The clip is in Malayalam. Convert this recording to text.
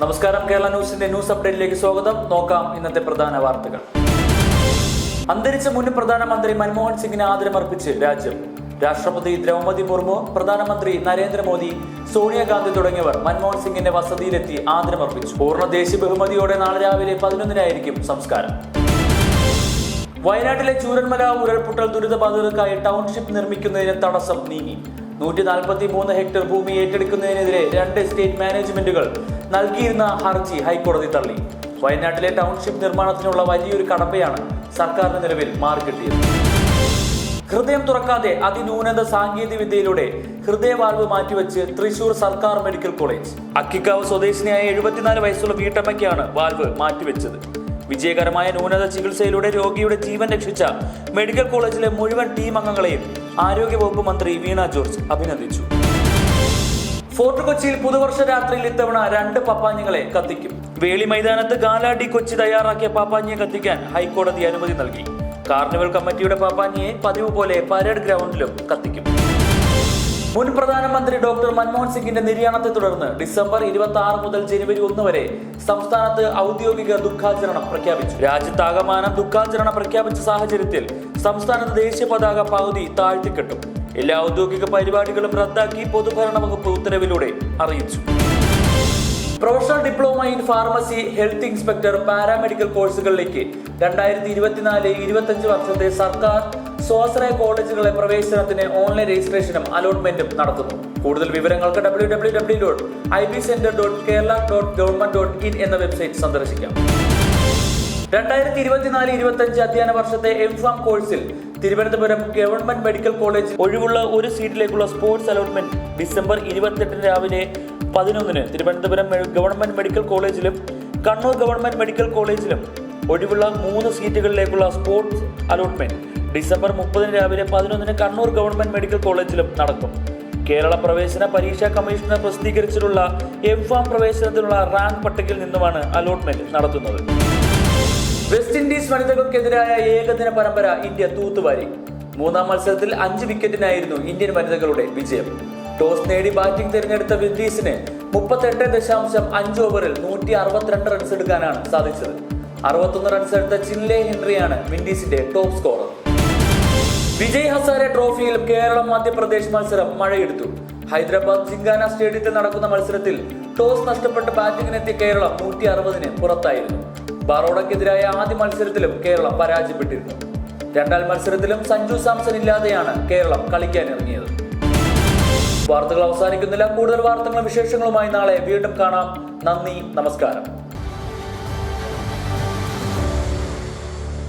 കേരള ന്യൂസിന്റെ ന്യൂസ് അപ്ഡേറ്റിലേക്ക് സ്വാഗതം. നോക്കാം ഇന്നത്തെ പ്രധാന വാർത്തകൾ. അന്തരിച്ച മുൻ പ്രധാനമന്ത്രി മൻമോഹൻ സിംഗിന് ആദരമർപ്പിച്ച് രാജ്യം. രാഷ്ട്രപതി ദ്രൗപദി മുർമു പ്രധാനമന്ത്രി നരേന്ദ്രമോദി സോണിയാഗാന്ധി തുടങ്ങിയവർ മൻമോഹൻ സിംഗിന്റെ വസതിയിലെത്തി ആദരമർപ്പിച്ചു. പൂർണ ദേശീയ ബഹുമതിയോടെ നാളെ രാവിലെ പതിനൊന്നിനായിരിക്കും സംസ്കാരം. വയനാട്ടിലെ ചൂരന്മല ഉരുൾപൊട്ടൽ ദുരിതബാധിതർക്കായി ടൗൺഷിപ്പ് നിർമ്മിക്കുന്നതിന് തടസ്സം നീങ്ങി. നൂറ്റി നാൽപ്പത്തി മൂന്ന് ഹെക്ടർ ഭൂമി ഏറ്റെടുക്കുന്നതിനെതിരെ രണ്ട് സ്റ്റേറ്റ് മാനേജ്മെന്റുകൾ നൽകിയിരുന്ന ഹർജി ഹൈക്കോടതി തള്ളി. വയനാട്ടിലെ ടൗൺഷിപ്പ് നിർമ്മാണത്തിനുള്ള വലിയൊരു കടമ്പയാണ് സർക്കാരിന് നിലവിൽ മാറിക്കിട്ടിയത് ഹൃദയം തുറക്കാതെ അതിനൂനത സാങ്കേതിക വിദ്യയിലൂടെ ഹൃദയവാൽവ് മാറ്റിവെച്ച് തൃശൂർ സർക്കാർ മെഡിക്കൽ കോളേജ്. അക്കിക്കാവ് സ്വദേശിനിയായ എഴുപത്തിനാല് വയസ്സുള്ള വീട്ടമ്മയ്ക്കാണ് വാൽവ് മാറ്റിവെച്ചത്. വിജയകരമായ ന്യൂനത ചികിത്സയിലൂടെ രോഗിയുടെ ജീവൻ രക്ഷിച്ച മെഡിക്കൽ കോളേജിലെ മുഴുവൻ ടീം അംഗങ്ങളെയും ആരോഗ്യവകുപ്പ് മന്ത്രി വീണ ജോർജ് അഭിനന്ദിച്ചു. ഫോർട്ട് കൊച്ചിയിൽ പുതുവർഷ രാത്രിയിൽ ഇത്തവണ രണ്ട് പപ്പാഞ്ഞികളെ കത്തിക്കും. വേളി മൈതാനത്ത് ഗാലാഡി കൊച്ചി തയ്യാറാക്കിയ പാപ്പാഞ്ഞിയെ കത്തിക്കാൻ ഹൈക്കോടതി അനുമതി നൽകി. കാർണിവൽ കമ്മിറ്റിയുടെ പാപ്പാഞ്ഞിയെ പതിവ് പോലെ പരേഡ് ഗ്രൗണ്ടിലും കത്തിക്കും. മുൻ പ്രധാനമന്ത്രി ഡോക്ടർ മൻമോഹൻ സിംഗിന്റെ നിര്യാണത്തെ തുടർന്ന് ഡിസംബർ ഇരുപത്തി ആറ് മുതൽ ജനുവരി ഒന്ന് വരെ സംസ്ഥാനത്ത് ഔദ്യോഗിക ദുഃഖാചരണം പ്രഖ്യാപിച്ചു. രാജ്യത്താകമാനം ദുഃഖാചരണം പ്രഖ്യാപിച്ച സാഹചര്യത്തിൽ സംസ്ഥാനത്ത് ദേശീയ പതാക പകുതി താഴ്ത്തിക്കെട്ടും. എല്ലാ ഔദ്യോഗിക പരിപാടികളും റദ്ദാക്കി പൊതുഭരണ വകുപ്പ് ഉത്തരവിലൂടെ അറിയിച്ചു. Professional diploma in pharmacy health inspector paramedical കോഴ്സുകളിലേക്ക് രണ്ടായിരത്തി ഇരുപത്തിനാല് ഇരുപത്തഞ്ച് വർഷത്തെ സർക്കാർ സ്വാശ്രയ കോളേജുകളെ പ്രവേശനത്തിന് ഓൺലൈൻ രജിസ്ട്രേഷനും അലോട്ട്മെന്റും നടത്തുന്നു. കൂടുതൽ വിവരങ്ങൾക്ക് W W W dot I B centre dot Kerala dot government dot in എന്ന വെബ്സൈറ്റ് സന്ദർശിക്കാം. രണ്ടായിരത്തി ഇരുപത്തിനാല് ഇരുപത്തഞ്ച് അധ്യയന വർഷത്തെ എം ഫാം കോഴ്സിൽ തിരുവനന്തപുരം ഗവൺമെന്റ് മെഡിക്കൽ കോളേജ് ഒഴിവുള്ള ഒരു സീറ്റിലേക്കുള്ള സ്പോർട്സ് അലോട്ട്മെന്റ് ഡിസംബർ ഇരുപത്തെട്ടിന് രാവിലെ പതിനൊന്നിന് തിരുവനന്തപുരം ഗവൺമെന്റ് മെഡിക്കൽ കോളേജിലും കണ്ണൂർ ഗവൺമെന്റ് മെഡിക്കൽ കോളേജിലും ഒഴിവുള്ള മൂന്ന് സീറ്റുകളിലേക്കുള്ള സ്പോർട്സ് അലോട്ട്മെന്റ് ഡിസംബർ മുപ്പതിന് രാവിലെ പതിനൊന്നിന് കണ്ണൂർ ഗവൺമെന്റ് മെഡിക്കൽ കോളേജിലും നടക്കും. കേരള പ്രവേശന പരീക്ഷാ കമ്മീഷണർ പ്രസിദ്ധീകരിച്ചിട്ടുള്ള എംഫാം പ്രവേശനത്തിനുള്ള റാങ്ക് പട്ടികയിൽ നിന്നുമാണ് അലോട്ട്മെന്റ് നടത്തുന്നത്. വെസ്റ്റ് ഇൻഡീസ് വനിതകൾക്കെതിരായ ഏകദിന പരമ്പര ഇന്ത്യ തൂത്തുവാരി. മൂന്നാം മത്സരത്തിൽ അഞ്ച് വിക്കറ്റിനായിരുന്നു ഇന്ത്യൻ വനിതകളുടെ വിജയം. ടോസ് നേടി ബാറ്റിംഗ് തിരഞ്ഞെടുത്ത വിൻഡീസിന് മുപ്പത്തെട്ട് ദശാംശം അഞ്ച് ഓവറിൽ നൂറ്റി അറുപത്തിരണ്ട് റൺസ് എടുക്കാനാണ് സാധിച്ചത്. അറുപത്തൊന്ന് റൺസ് എടുത്ത ചിൻലെ ഹെൻറിയാണ് വിൻഡീസിന്റെ ടോപ്പ് സ്കോറർ വിജയ് ഹസാരെ ട്രോഫിയിൽ കേരളം മധ്യപ്രദേശ് മത്സരം മഴയെടുത്തു. ഹൈദരാബാദ് ജിങ്കാന സ്റ്റേഡിയത്തിൽ നടക്കുന്ന മത്സരത്തിൽ ടോസ് നഷ്ടപ്പെട്ട് ബാറ്റിംഗിനെത്തിയ കേരളം നൂറ്റി അറുപതിന് പുറത്തായിരുന്നു. ബറോഡയ്ക്കെതിരായ ആദ്യ മത്സരത്തിലും കേരളം പരാജയപ്പെട്ടിരുന്നു. രണ്ടാം മത്സരത്തിലും സഞ്ജു സാംസൺ ഇല്ലാതെയാണ് കേരളം കളിക്കാൻ ഇറങ്ങിയത് വാർത്തകൾ അവസാനിക്കുന്നില്ല. കൂടുതൽ വാർത്തകളും വിശേഷങ്ങളുമായി നാളെ വീണ്ടും കാണാം. നന്ദി നമസ്കാരം.